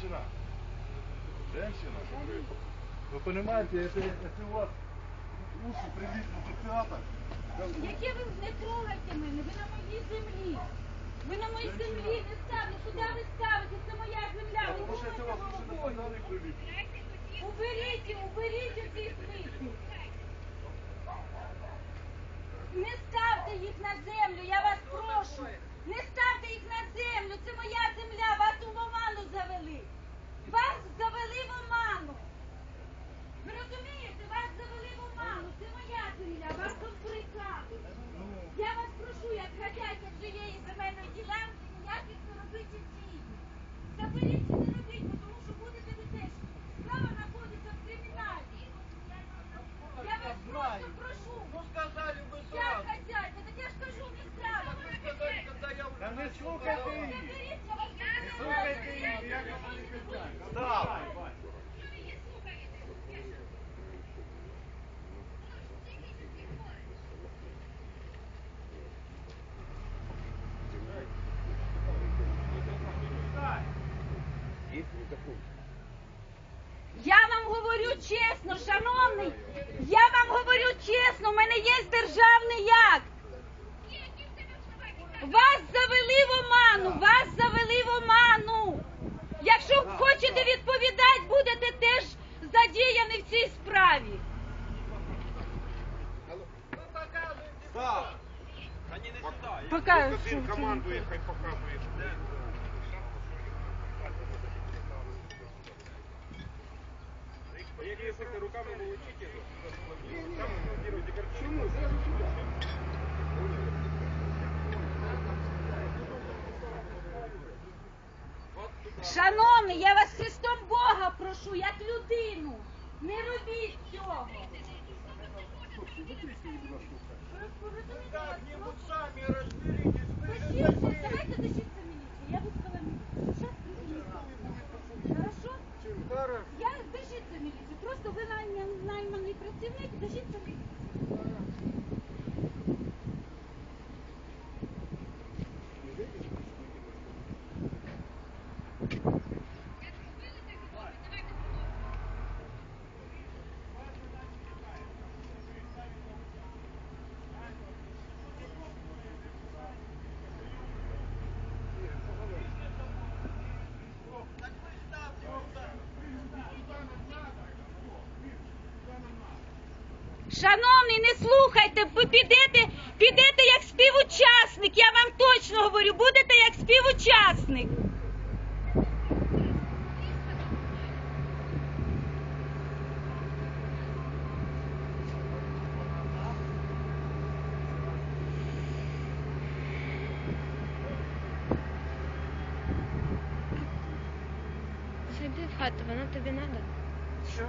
Женщина. Женщина. Вы понимаете, это, если у вас уши прилипнут к пяток, Яке ви не трогайте мене, ви на моїй землі. Ви на моїй землі не ставте, куди ви ставите? Це моя земля. Ви потому что если у вас уши на головою. прилипнут, Уберіть, уберіть ці сміття. Не ставте їх на землю, я вас прошу. Не ставте Та не слухайте її. Заберіть, я вас не Слухайте її, як вона не Да. Я вам говорю чесно, шановний, я вам говорю чесно, у мене є державний акт. Вас завели в оману, вас завели в оману. Якщо хочете відповідати, будете теж задіяні в цій справі. Вы Так. Они не сюда. Покажу. Він командує, хай показує. Як ви руками волочите, там монтируйте картину. Шановний, я вас Христом Бога прошу, як людину. Не робіть цього. Как-нибудь сами разберитесь. Вы же давайте дождіться міліцію. Я визвала міліцію. Щас приїду. Хорошо? Зараз. Я дождіться міліцію. Просто ви найня- найманий працівник, міліцію. Шановний, не слухайте, ви підете, підете як співучасник, я вам точно говорю, будете як співучасник. Зайди в хату, воно тобі надо. Що?